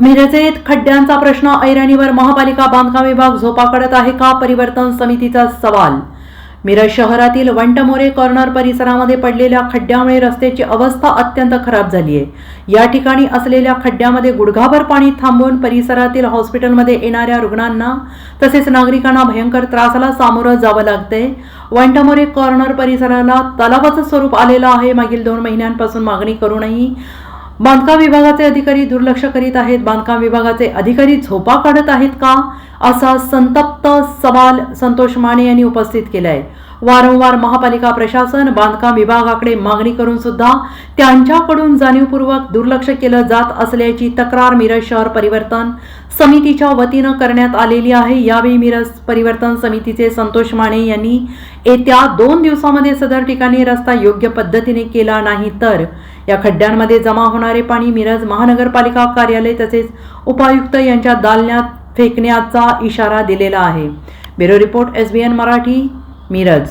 मिरजेत खड्ड्यांचा प्रश्न ऐरणीवर महापालिका बांधकाम विभाग झोपा काढत आहे का परिवर्तन समितीचा सवाल? मिरज शहरातील वंटमोरे कॉर्नर परिसरामध्ये पडलेल्या खड्ड्यामुळे रस्त्याची अवस्था अत्यंत खराब झाली आहे या ठिकाणी असलेल्या खड्ड्यामध्ये गुडघाभर पाणी थांबवून परिसरातील हॉस्पिटलमध्ये येणाऱ्या रुग्णांना तसेच नागरिकांना भयंकर त्रासाला सामोरं जावं लागतंय. वंटमोरे कॉर्नर परिसराला तलावाचं स्वरूप आलेलं आहे. मागील दोन महिन्यांपासून मागणी करूनही बांधकाम विभागाचे अधिकारी दुर्लक्ष करीत आहेत. बांधकाम विभागाचे अधिकारी झोपा काढत आहेत का? असा संतप्त सवाल संतोष माने यांनी उपस्थित केला आहे वारंवार महापालिका प्रशासन बांधकाम विभागाकडे मागणी करून सुद्धा त्यांच्याकडून जाणीवपूर्वक दुर्लक्ष केलं जात असल्याची तक्रार मिरज शहर परिवर्तन समितीच्या वतीनं करण्यात आलेली आहे. यावेळी मिरज परिवर्तन समितीचे संतोष माने यांनी येत्या दोन दिवसामध्ये सदर ठिकाणी रस्ता योग्य पद्धतीने केला नाही तर या खड्ड्यांमध्ये जमा होणारे पाणी मिरज महानगरपालिका कार्यालय तसेच उपायुक्त यांच्या दालन्यात फेकण्याचा इशारा दिलेला आहे. Bureau report S B N Marathi. Miraj